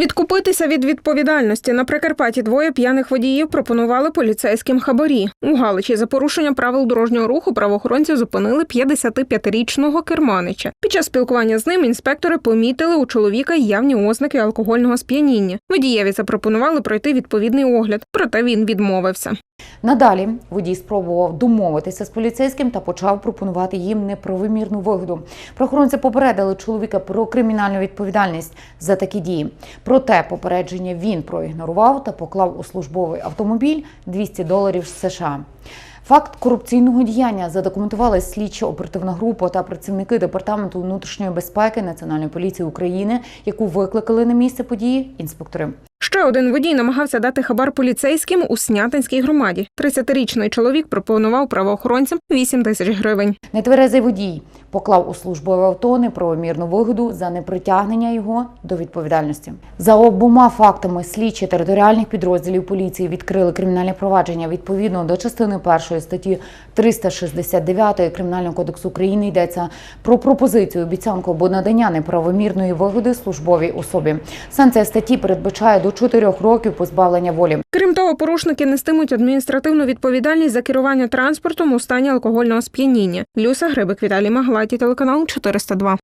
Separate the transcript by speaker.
Speaker 1: Відкупитися від відповідальності на Прикарпатті двоє п'яних водіїв пропонували поліцейським хабарі. У Галичі за порушення правил дорожнього руху правоохоронці зупинили 55-річного керманича. Під час спілкування з ним інспектори помітили у чоловіка явні ознаки алкогольного сп'яніння. Водієві запропонували пройти відповідний огляд, проте він відмовився.
Speaker 2: Надалі водій спробував домовитися з поліцейським та почав пропонувати їм неправомірну вигоду. Правоохоронці попередили чоловіка про кримінальну відповідальність за такі дії. Проте попередження він проігнорував та поклав у службовий автомобіль 200 доларів США. Факт корупційного діяння задокументували слідчо оперативна група та працівники департаменту внутрішньої безпеки Національної поліції України, яку викликали на місце події інспектори.
Speaker 1: Ще один водій намагався дати хабар поліцейським у Снятинській громаді. 30-річний чоловік пропонував правоохоронцям 8 тисяч гривень.
Speaker 2: Нетверезий водій поклав у службове авто неправомірну вигоду за непритягнення його до відповідальності. За обома фактами слідчі територіальних підрозділів поліції відкрили кримінальне провадження відповідно до частини першої статті 369 Кримінального кодексу України йдеться про пропозицію, обіцянку або надання неправомірної вигоди службовій особі. Санкція статті передбачає до 4 років позбавлення волі.
Speaker 1: Крім того, порушники нестимуть адміністративну відповідальність за керування транспортом у стані алкогольного сп'яніння. Люса Грибик, Віталій Маглаті, телеканал 402.